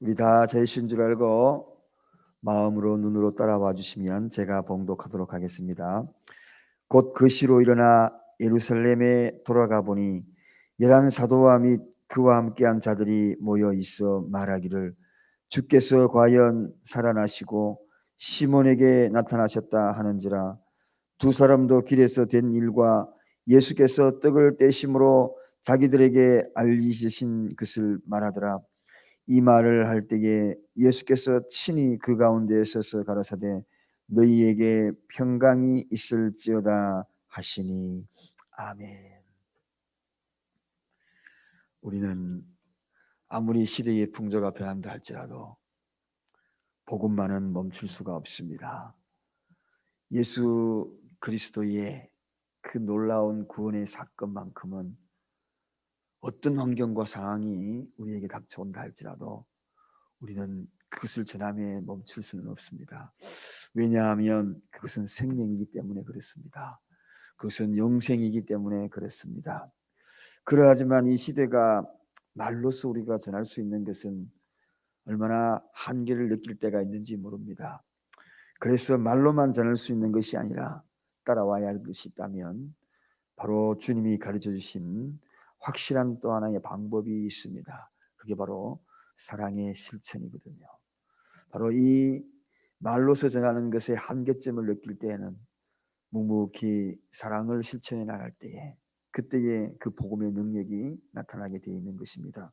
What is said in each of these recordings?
우리 다 제신 줄 알고 마음으로 눈으로 따라와 주시면 제가 봉독하도록 하겠습니다. 곧 그 시로 일어나 예루살렘에 돌아가 보니 열한 사도와 및 그와 함께한 자들이 모여 있어 말하기를 주께서 과연 살아나시고 시몬에게 나타나셨다 하는지라 두 사람도 길에서 된 일과 예수께서 떡을 떼심으로 자기들에게 알리신 것을 말하더라. 이 말을 할 때에 예수께서 친히 그 가운데 서서 가라사대 너희에게 평강이 있을지어다 하시니 아멘. 우리는 아무리 시대의 풍조가 변한다 할지라도 복음만은 멈출 수가 없습니다. 예수 그리스도의 그 놀라운 구원의 사건만큼은 어떤 환경과 상황이 우리에게 닥쳐온다 할지라도 우리는 그것을 전함에 멈출 수는 없습니다. 왜냐하면 그것은 생명이기 때문에 그렇습니다. 그것은 영생이기 때문에 그렇습니다. 그러하지만 이 시대가 말로서 우리가 전할 수 있는 것은 얼마나 한계를 느낄 때가 있는지 모릅니다. 그래서 말로만 전할 수 있는 것이 아니라 따라와야 할 것이 있다면 바로 주님이 가르쳐 주신 확실한 또 하나의 방법이 있습니다. 그게 바로 사랑의 실천이거든요. 바로 이 말로서 전하는 것의 한계점을 느낄 때에는 묵묵히 사랑을 실천해 나갈 때에 그때에 그 복음의 능력이 나타나게 되어 있는 것입니다.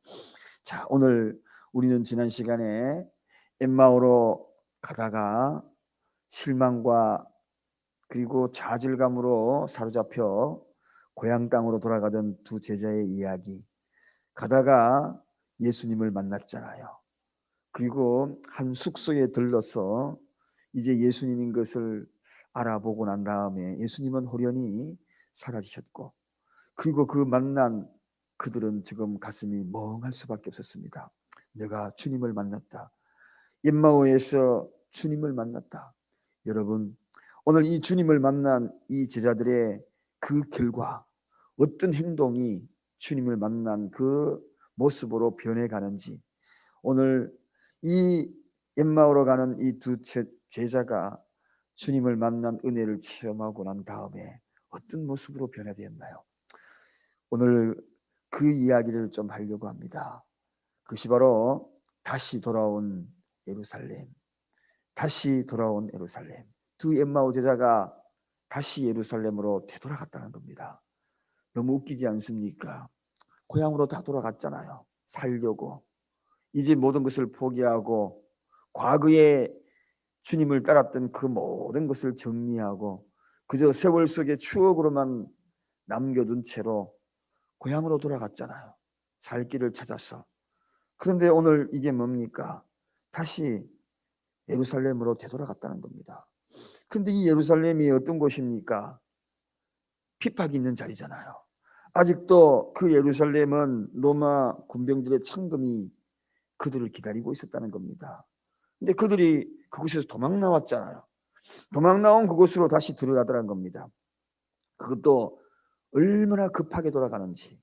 자, 오늘 우리는 지난 시간에 엠마오로 가다가 실망과 그리고 좌절감으로 사로잡혀 고향 땅으로 돌아가던 두 제자의 이야기 가다가 예수님을 만났잖아요. 그리고 한 숙소에 들러서 이제 예수님인 것을 알아보고 난 다음에 예수님은 호련히 사라지셨고 그리고 그 만난 그들은 지금 가슴이 멍할 수밖에 없었습니다. 내가 주님을 만났다. 엠마오에서 주님을 만났다. 여러분 오늘 이 주님을 만난 이 제자들의 그 결과 어떤 행동이 주님을 만난 그 모습으로 변해가는지 오늘 이 엠마오로 가는 이 두 제자가 주님을 만난 은혜를 체험하고 난 다음에 어떤 모습으로 변화되었나요? 오늘 그 이야기를 좀 하려고 합니다. 그것이 바로 다시 돌아온 예루살렘, 다시 돌아온 예루살렘. 두 엠마오 제자가 다시 예루살렘으로 되돌아갔다는 겁니다. 너무 웃기지 않습니까? 고향으로 다 돌아갔잖아요. 살려고. 이제 모든 것을 포기하고 과거에 주님을 따랐던 그 모든 것을 정리하고 그저 세월 속의 추억으로만 남겨둔 채로 고향으로 돌아갔잖아요. 살 길을 찾아서. 그런데 오늘 이게 뭡니까? 다시 예루살렘으로 되돌아갔다는 겁니다. 그런데 이 예루살렘이 어떤 곳입니까? 핍박이 있는 자리잖아요. 아직도 그 예루살렘은 로마 군병들의 창금이 그들을 기다리고 있었다는 겁니다. 근데 그들이 그곳에서 도망 나왔잖아요. 도망 나온 그곳으로 다시 들어가더란 겁니다. 그것도 얼마나 급하게 돌아가는지.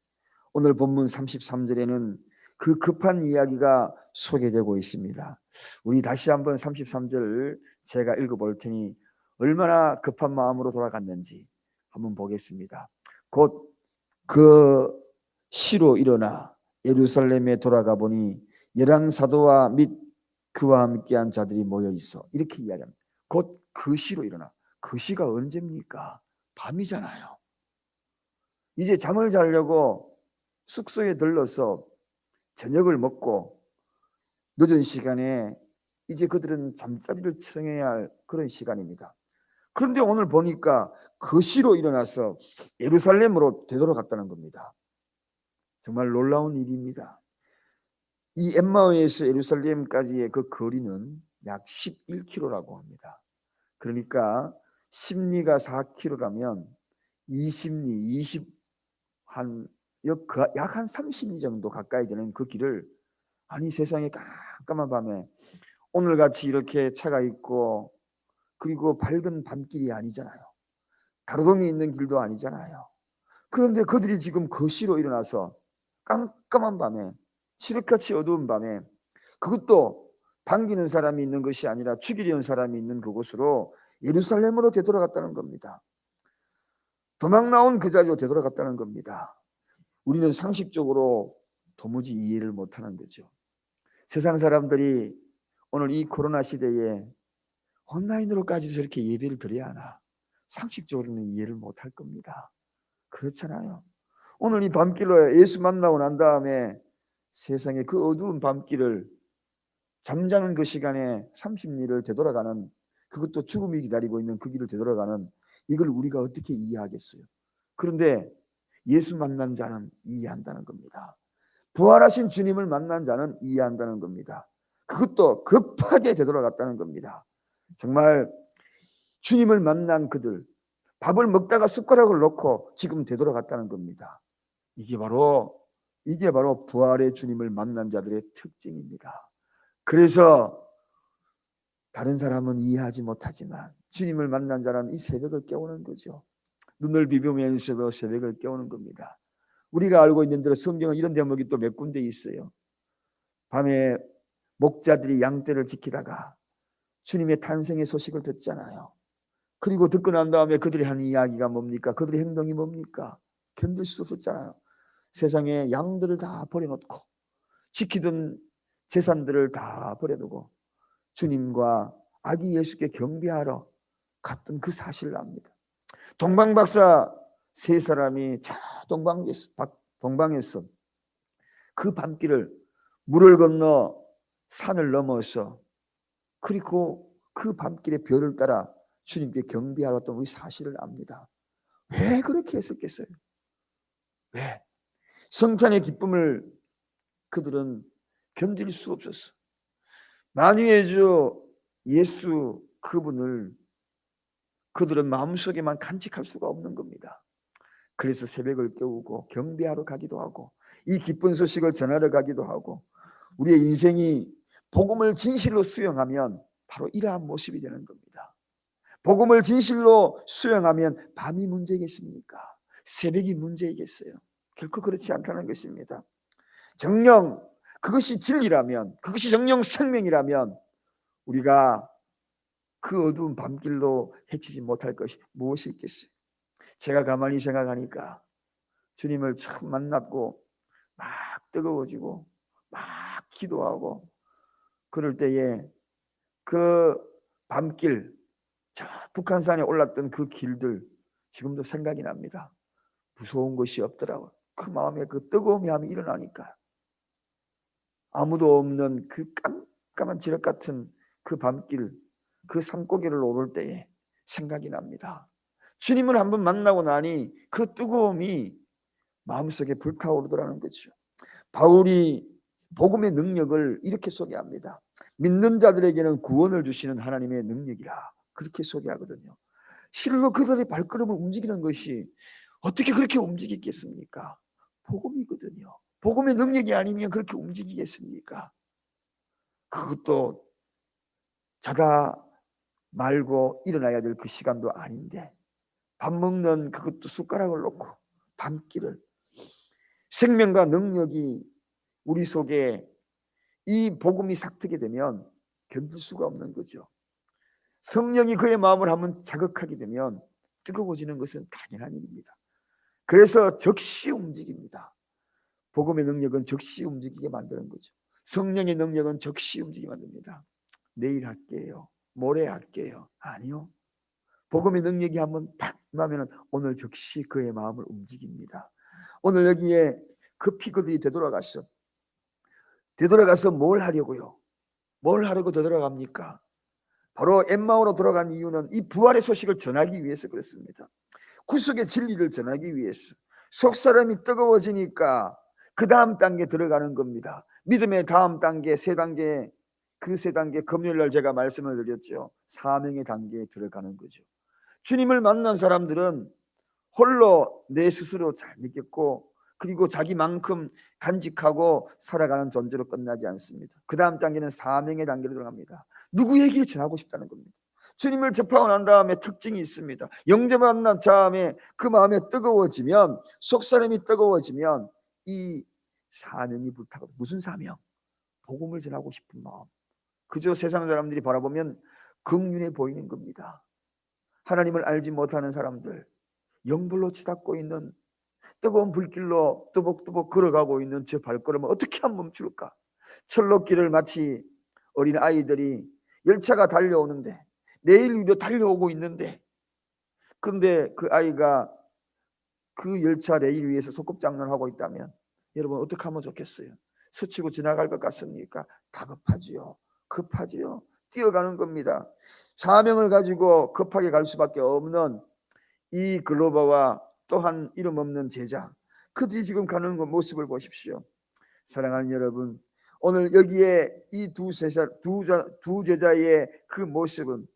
오늘 본문 33절에는 그 급한 이야기가 소개되고 있습니다. 우리 다시 한번 33절 제가 읽어볼 테니 얼마나 급한 마음으로 돌아갔는지 한번 보겠습니다. 곧 그 시로 일어나 예루살렘에 돌아가 보니 열한 사도와 및 그와 함께한 자들이 모여 있어 이렇게 이야기합니다. 곧 그 시로 일어나 그 시가 언제입니까? 밤이잖아요. 이제 잠을 자려고 숙소에 들러서 저녁을 먹고 늦은 시간에 이제 그들은 잠자리를 청해야 할 그런 시간입니다. 그런데 오늘 보니까 그 시로 일어나서 예루살렘으로 되돌아갔다는 겁니다. 정말 놀라운 일입니다. 이 엠마오에서 예루살렘까지의 그 거리는 약 11km라고 합니다. 그러니까 심리가 4km라면 20리, 20 한 약 한 30리 정도 가까이 되는 그 길을 아니 세상에 깜깜한 밤에 오늘 같이 이렇게 차가 있고 그리고 밝은 밤길이 아니잖아요. 가로등이 있는 길도 아니잖아요. 그런데 그들이 지금 거시로 일어나서 깜깜한 밤에 시력같이 어두운 밤에 그것도 반기는 사람이 있는 것이 아니라 죽이려는 사람이 있는 그곳으로 예루살렘으로 되돌아갔다는 겁니다. 도망 나온 그 자리로 되돌아갔다는 겁니다. 우리는 상식적으로 도무지 이해를 못하는 거죠. 세상 사람들이 오늘 이 코로나 시대에 온라인으로까지 저렇게 예배를 드려야 하나? 상식적으로는 이해를 못할 겁니다. 그렇잖아요. 오늘 이 밤길로 예수 만나고 난 다음에 세상에 그 어두운 밤길을 잠자는 그 시간에 30리를 되돌아가는 그것도 죽음이 기다리고 있는 그 길을 되돌아가는 이걸 우리가 어떻게 이해하겠어요? 그런데 예수 만난 자는 이해한다는 겁니다. 부활하신 주님을 만난 자는 이해한다는 겁니다. 그것도 급하게 되돌아갔다는 겁니다. 정말 주님을 만난 그들 밥을 먹다가 숟가락을 놓고 지금 되돌아갔다는 겁니다. 이게 바로 이게 바로 부활의 주님을 만난 자들의 특징입니다. 그래서 다른 사람은 이해하지 못하지만 주님을 만난 자는 이 새벽을 깨우는 거죠. 눈을 비비면서도 새벽을 깨우는 겁니다. 우리가 알고 있는 대로 성경은 이런 대목이 또 몇 군데 있어요. 밤에 목자들이 양떼를 지키다가 주님의 탄생의 소식을 듣잖아요. 그리고 듣고 난 다음에 그들이 한 이야기가 뭡니까? 그들의 행동이 뭡니까? 견딜 수 없었잖아요. 세상에 양들을 다 버려놓고 지키던 재산들을 다 버려두고 주님과 아기 예수께 경배하러 갔던 그 사실을 압니다. 동방박사 세 사람이 저 동방에서 그 밤길을 물을 건너 산을 넘어서 그리고 그 밤길의 별을 따라 주님께 경배하러 왔던 우리 사실을 압니다. 왜 그렇게 했었겠어요? 왜? 성탄의 기쁨을 그들은 견딜 수 없었어. 만유의 주 예수 그분을 그들은 마음속에만 간직할 수가 없는 겁니다. 그래서 새벽을 깨우고 경배하러 가기도 하고 이 기쁜 소식을 전하러 가기도 하고 우리의 인생이 복음을 진실로 수용하면 바로 이러한 모습이 되는 겁니다. 복음을 진실로 수용하면 밤이 문제겠습니까? 새벽이 문제이겠어요? 결코 그렇지 않다는 것입니다. 정령 그것이 진리라면 그것이 정령 생명이라면 우리가 그 어두운 밤길로 헤치지 못할 것이 무엇이 있겠어요? 제가 가만히 생각하니까 주님을 처음 만났고 막 뜨거워지고 막 기도하고 그럴 때에 그 밤길 저 북한산에 올랐던 그 길들 지금도 생각이 납니다. 무서운 것이 없더라고. 그 마음에 그 뜨거움이 하면 일어나니까 아무도 없는 그 깜깜한 지력 같은 그 밤길 그 산고개를 오를 때에 생각이 납니다. 주님을 한번 만나고 나니 그 뜨거움이 마음속에 불타오르더라는 거죠. 바울이 복음의 능력을 이렇게 소개합니다. 믿는 자들에게는 구원을 주시는 하나님의 능력이라 그렇게 소개하거든요. 실로 그들의 발걸음을 움직이는 것이 어떻게 그렇게 움직이겠습니까? 복음이거든요. 복음의 능력이 아니면 그렇게 움직이겠습니까? 그것도 자다 말고 일어나야 될 그 시간도 아닌데 밥 먹는 그것도 숟가락을 놓고 밤길을 생명과 능력이 우리 속에 이 복음이 삭트게 되면 견딜 수가 없는 거죠. 성령이 그의 마음을 한번 자극하게 되면 뜨거워지는 것은 당연한 일입니다. 그래서 즉시 움직입니다. 복음의 능력은 즉시 움직이게 만드는 거죠. 성령의 능력은 즉시 움직이게 만듭니다. 내일 할게요. 모레 할게요. 아니요. 복음의 능력이 한번 탁 나면 오늘 즉시 그의 마음을 움직입니다. 오늘 여기에 급히 그들이 되돌아갔어. 되돌아가서 뭘 하려고요? 뭘 하려고 되돌아갑니까? 바로 엠마오로 돌아간 이유는 이 부활의 소식을 전하기 위해서 그렇습니다. 구속의 진리를 전하기 위해서 속 사람이 뜨거워지니까 그 다음 단계 들어가는 겁니다. 믿음의 다음 단계, 세 단계, 그 세 단계 금요일 날 제가 말씀을 드렸죠. 사명의 단계에 들어가는 거죠. 주님을 만난 사람들은 홀로 내 스스로 잘 믿겠고 그리고 자기만큼 간직하고 살아가는 존재로 끝나지 않습니다. 그 다음 단계는 사명의 단계로 들어갑니다. 누구에게 전하고 싶다는 겁니다. 주님을 접하고 난 다음에 특징이 있습니다. 영접 만난 다음에 그 마음에 뜨거워지면 속 사람이 뜨거워지면 이 사명이 불타고 무슨 사명? 복음을 전하고 싶은 마음. 그저 세상 사람들이 바라보면 극륜해 보이는 겁니다. 하나님을 알지 못하는 사람들, 영불로 치닫고 있는 뜨거운 불길로 뜨벅뜨벅 걸어가고 있는 저 발걸음을 어떻게 한 멈출까? 철로길을 마치 어린 아이들이 열차가 달려오는데 내일 위로 달려오고 있는데 근데 그 아이가 그 열차 레일 위에서 소꿉장난하고 있다면 여러분 어떻게 하면 좋겠어요? 스치고 지나갈 것 같습니까? 다급하지요. 급하지요. 뛰어가는 겁니다. 사명을 가지고 급하게 갈 수밖에 없는 이 글로바와 또한 이름 없는 제자 그들이 지금 가는 그 모습을 보십시오. 사랑하는 여러분, 오늘 여기에 이두 제자 두, 자, 두 제자의 그 모습은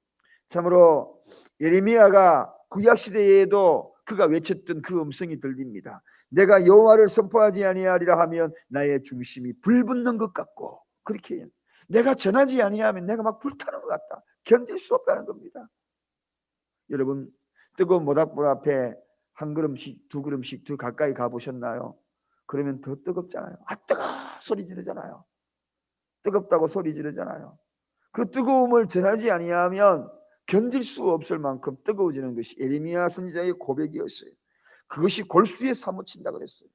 참으로 예레미야가 구약 시대에도 그가 외쳤던 그 음성이 들립니다. 내가 여호와를 선포하지 아니하리라 하면 나의 중심이 불붙는 것 같고 그렇게 내가 전하지 아니하면 내가 막 불타는 것 같다. 견딜 수 없다는 겁니다. 여러분 뜨거운 모닥불 앞에 한 걸음씩 두 걸음씩 더 가까이 가 보셨나요? 그러면 더 뜨겁잖아요. 아 뜨거 소리 지르잖아요. 뜨겁다고 소리 지르잖아요. 그 뜨거움을 전하지 아니하면 견딜 수 없을 만큼 뜨거워지는 것이 에레미야 선지자의 고백이었어요. 그것이 골수에 사무친다 그랬어요.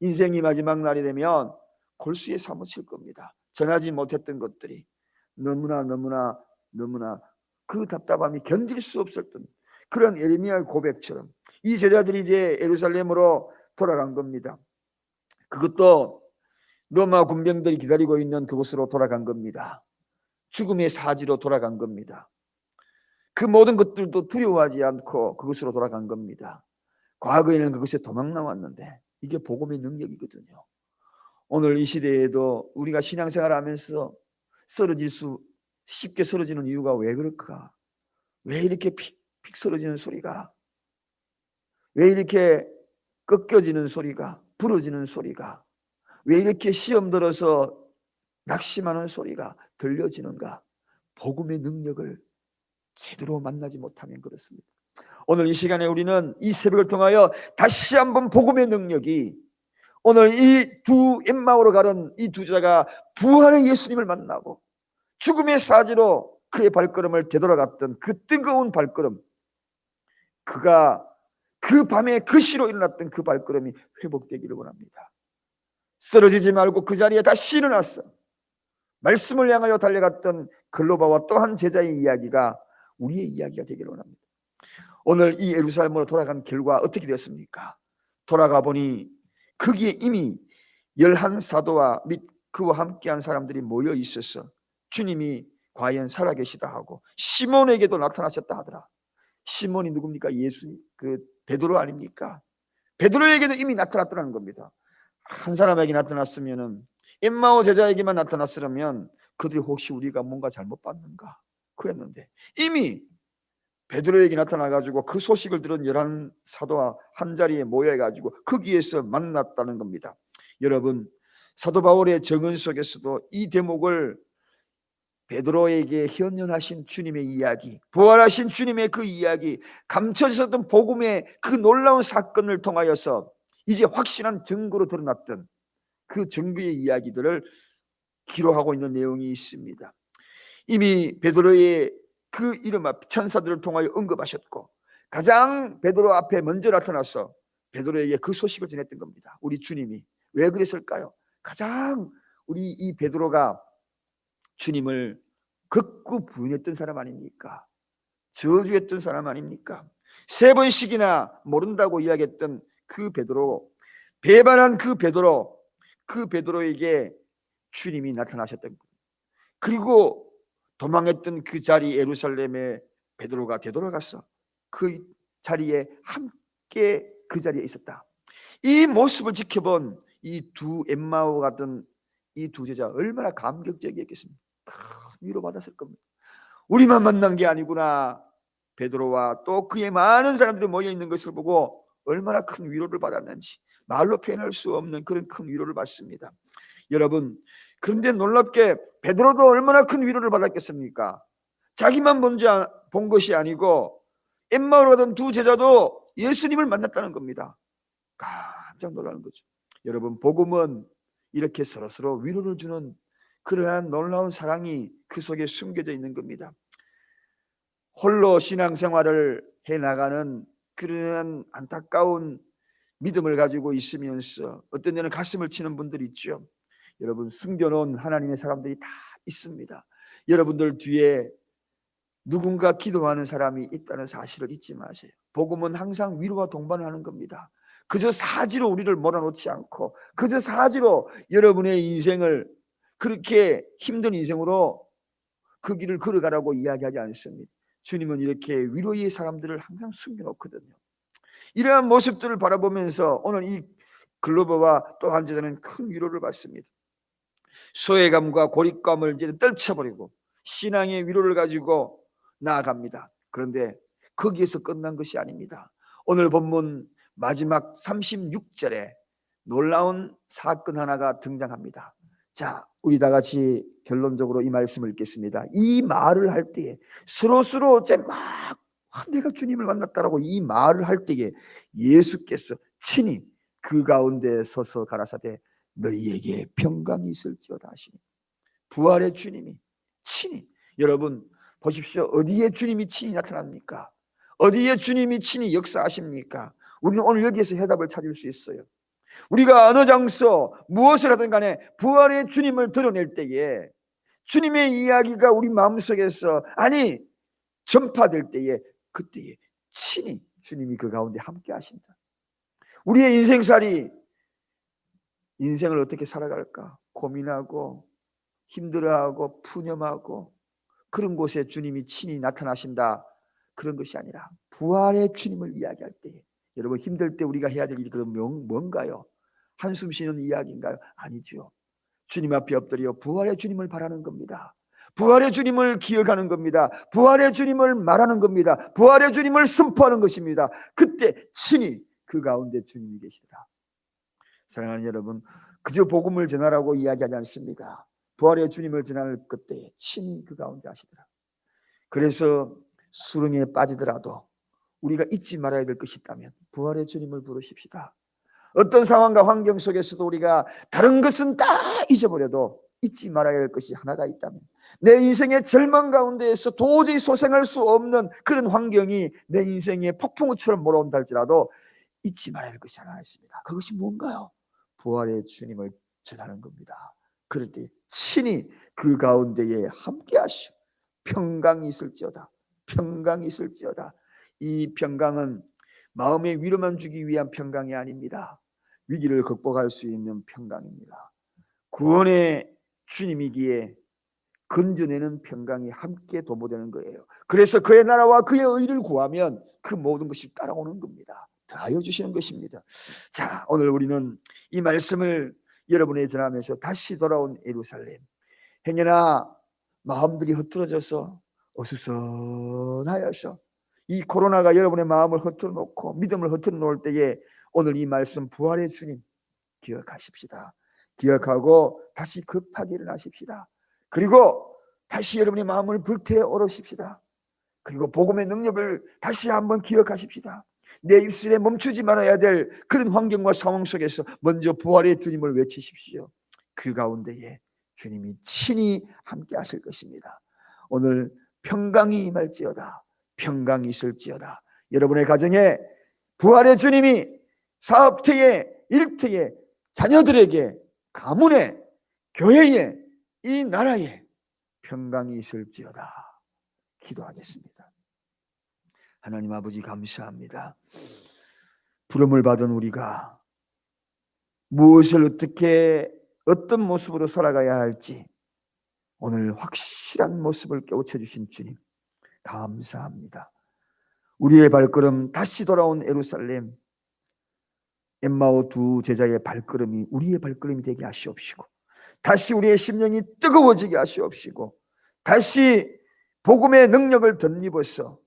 인생이 마지막 날이 되면 골수에 사무칠 겁니다. 전하지 못했던 것들이 너무나 너무나 너무나 그 답답함이 견딜 수 없었던 그런 에레미야의 고백처럼 이 제자들이 이제 예루살렘으로 돌아간 겁니다. 그것도 로마 군병들이 기다리고 있는 그곳으로 돌아간 겁니다. 죽음의 사지로 돌아간 겁니다. 그 모든 것들도 두려워하지 않고 그것으로 돌아간 겁니다. 과거에는 그것에 도망 나왔는데 이게 복음의 능력이거든요. 오늘 이 시대에도 우리가 신앙생활 하면서 쓰러질 수 쉽게 쓰러지는 이유가 왜 그럴까? 왜 이렇게 픽, 픽 쓰러지는 소리가? 왜 이렇게 꺾여지는 소리가? 부러지는 소리가? 왜 이렇게 시험 들어서 낙심하는 소리가 들려지는가? 복음의 능력을 제대로 만나지 못하면 그렇습니다. 오늘 이 시간에 우리는 이 새벽을 통하여 다시 한번 복음의 능력이 오늘 이 두 엠마오로 가는 이 두 자가 부활의 예수님을 만나고 죽음의 사지로 그의 발걸음을 되돌아갔던 그 뜨거운 발걸음 그가 그 밤에 그 시로 일어났던 그 발걸음이 회복되기를 원합니다. 쓰러지지 말고 그 자리에 다시 일어났어. 말씀을 향하여 달려갔던 글로바와 또한 제자의 이야기가 우리의 이야기가 되기를 원합니다. 오늘 이 예루살렘으로 돌아간 결과 어떻게 되었습니까? 돌아가 보니 거기에 이미 열한 사도와 및 그와 함께한 사람들이 모여 있어서 주님이 과연 살아계시다 하고 시몬에게도 나타나셨다 하더라. 시몬이 누굽니까? 예수 그 베드로 아닙니까? 베드로에게도 이미 나타났더라는 겁니다. 한 사람에게 나타났으면은 엠마오 제자에게만 나타났으면 그들이 혹시 우리가 뭔가 잘못 봤는가 그랬는데 이미 베드로에게 나타나 가지고 그 소식을 들은 열한 사도와 한 자리에 모여 가지고 거기에서 만났다는 겁니다. 여러분 사도 바울의 정언 속에서도 이 대목을 베드로에게 현현하신 주님의 이야기, 부활하신 주님의 그 이야기, 감춰졌던 복음의 그 놀라운 사건을 통하여서 이제 확실한 증거로 드러났던 그 증거의 이야기들을 기록하고 있는 내용이 있습니다. 이미 베드로의 그 이름 앞 천사들을 통하여 언급하셨고 가장 베드로 앞에 먼저 나타나서 베드로에게 그 소식을 전했던 겁니다. 우리 주님이 왜 그랬을까요? 가장 우리 이 베드로가 주님을 극구 부인했던 사람 아닙니까? 저주했던 사람 아닙니까? 세 번씩이나 모른다고 이야기했던 그 베드로 배반한 그 베드로 그 베드로에게 주님이 나타나셨던 것. 그리고 도망했던 그 자리 예루살렘에 베드로가 되돌아갔어. 그 자리에 함께 그 자리에 있었다. 이 모습을 지켜본 이 두 엠마오 같은 이 두 제자 얼마나 감격적이었겠습니까? 큰 위로받았을 겁니다. 우리만 만난 게 아니구나. 베드로와 또 그의 많은 사람들이 모여 있는 것을 보고 얼마나 큰 위로를 받았는지 말로 표현할 수 없는 그런 큰 위로를 받습니다. 여러분, 그런데 놀랍게 베드로도 얼마나 큰 위로를 받았겠습니까? 자기만 본 것이 아니고 엠마오로 가던 두 제자도 예수님을 만났다는 겁니다. 깜짝 놀라는 거죠. 여러분, 복음은 이렇게 서로서로 위로를 주는 그러한 놀라운 사랑이 그 속에 숨겨져 있는 겁니다. 홀로 신앙생활을 해 나가는 그러한 안타까운 믿음을 가지고 있으면서 어떤 때는 가슴을 치는 분들이 있죠. 여러분 숨겨놓은 하나님의 사람들이 다 있습니다. 여러분들 뒤에 누군가 기도하는 사람이 있다는 사실을 잊지 마세요. 복음은 항상 위로와 동반을 하는 겁니다. 그저 사지로 우리를 몰아놓지 않고 그저 사지로 여러분의 인생을 그렇게 힘든 인생으로 그 길을 걸어가라고 이야기하지 않습니다. 주님은 이렇게 위로의 사람들을 항상 숨겨놓거든요. 이러한 모습들을 바라보면서 오늘 이 글로버와 또 한 제자는 큰 위로를 받습니다. 소외감과 고립감을 이제 떨쳐버리고 신앙의 위로를 가지고 나아갑니다. 그런데 거기에서 끝난 것이 아닙니다. 오늘 본문 마지막 36절에 놀라운 사건 하나가 등장합니다. 자, 우리 다 같이 결론적으로 이 말씀을 읽겠습니다. 이 말을 할 때에 서로 서로 이제 막 아, 내가 주님을 만났다라고 이 말을 할 때에 예수께서 친히 그 가운데 서서 가라사대 너희에게 평강이 있을지어다 하시니 부활의 주님이 친히 여러분 보십시오 어디에 주님이 친히 나타납니까? 어디에 주님이 친히 역사하십니까? 우리는 오늘 여기에서 해답을 찾을 수 있어요. 우리가 어느 장소 무엇을 하든 간에 부활의 주님을 드러낼 때에 주님의 이야기가 우리 마음속에서 아니 전파될 때에 그때에 친히 주님이 그 가운데 함께 하신다. 우리의 인생살이 인생을 어떻게 살아갈까 고민하고 힘들어하고 푸념하고 그런 곳에 주님이 친히 나타나신다 그런 것이 아니라 부활의 주님을 이야기할 때에 여러분 힘들 때 우리가 해야 될 일이 그럼 명- 뭔가요? 한숨 쉬는 이야기인가요? 아니지요. 주님 앞에 엎드려 부활의 주님을 바라는 겁니다. 부활의 주님을 기억하는 겁니다. 부활의 주님을 말하는 겁니다. 부활의 주님을 선포하는 것입니다. 그때 친히 그 가운데 주님이 계시더라. 사랑하는 여러분, 그저 복음을 전하라고 이야기하지 않습니다. 부활의 주님을 전할 그때 친히 그 가운데 하시더라. 그래서 수렁에 빠지더라도 우리가 잊지 말아야 될 것이 있다면 부활의 주님을 부르십시다. 어떤 상황과 환경 속에서도 우리가 다른 것은 다 잊어버려도 잊지 말아야 할 것이 하나가 있다면 내 인생의 절망 가운데에서 도저히 소생할 수 없는 그런 환경이 내 인생의 폭풍우처럼 몰아온다 할지라도 잊지 말아야 할 것이 하나 있습니다. 그것이 뭔가요? 부활의 주님을 전하는 겁니다. 그럴 때 친히 그 가운데에 함께 하시오. 평강이 있을지어다. 평강이 있을지어다. 이 평강은 마음의 위로만 주기 위한 평강이 아닙니다. 위기를 극복할 수 있는 평강입니다. 구원의 주님이기에 건져내는 평강이 함께 도모되는 거예요. 그래서 그의 나라와 그의 의를 구하면 그 모든 것이 따라오는 겁니다. 더하여 주시는 것입니다. 자, 오늘 우리는 이 말씀을 여러분에 전하면서 다시 돌아온 예루살렘. 행여나 마음들이 흐트러져서 어수선하여서 이 코로나가 여러분의 마음을 흐트러 놓고 믿음을 흐트러 놓을 때에 오늘 이 말씀 부활의 주님 기억하십시다. 기억하고 다시 급하게 일어나십시다. 그리고 다시 여러분의 마음을 불태워 오르십시다. 그리고 복음의 능력을 다시 한번 기억하십시다. 내 입술에 멈추지 말아야 될 그런 환경과 상황 속에서 먼저 부활의 주님을 외치십시오. 그 가운데에 주님이 친히 함께 하실 것입니다. 오늘 평강이 임할지어다. 평강이 있을지어다. 여러분의 가정에 부활의 주님이 사업터에 일터에 자녀들에게 가문에 교회에 이 나라에 평강이 있을지어다. 기도하겠습니다. 하나님 아버지 감사합니다. 부름을 받은 우리가 무엇을 어떻게 어떤 모습으로 살아가야 할지 오늘 확실한 모습을 깨우쳐 주신 주님 감사합니다. 우리의 발걸음 다시 돌아온 예루살렘 엠마오 두 제자의 발걸음이 우리의 발걸음이 되게 하시옵시고 다시 우리의 심령이 뜨거워지게 하시옵시고 다시 복음의 능력을 덧입어서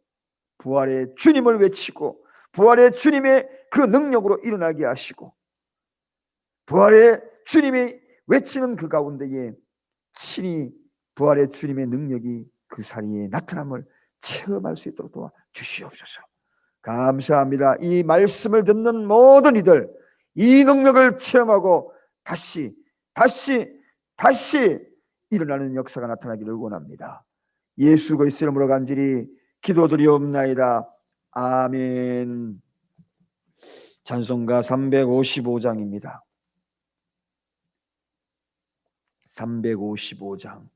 부활의 주님을 외치고 부활의 주님의 그 능력으로 일어나게 하시고 부활의 주님이 외치는 그 가운데에 친히 부활의 주님의 능력이 그 자리에 나타남을 체험할 수 있도록 도와 주시옵소서. 감사합니다. 이 말씀을 듣는 모든 이들 이 능력을 체험하고 다시 다시 다시 일어나는 역사가 나타나기를 원합니다. 예수 그리스도 이름으로 간절히 기도드리옵나이다. 아멘. 찬송가 355장입니다. 355장.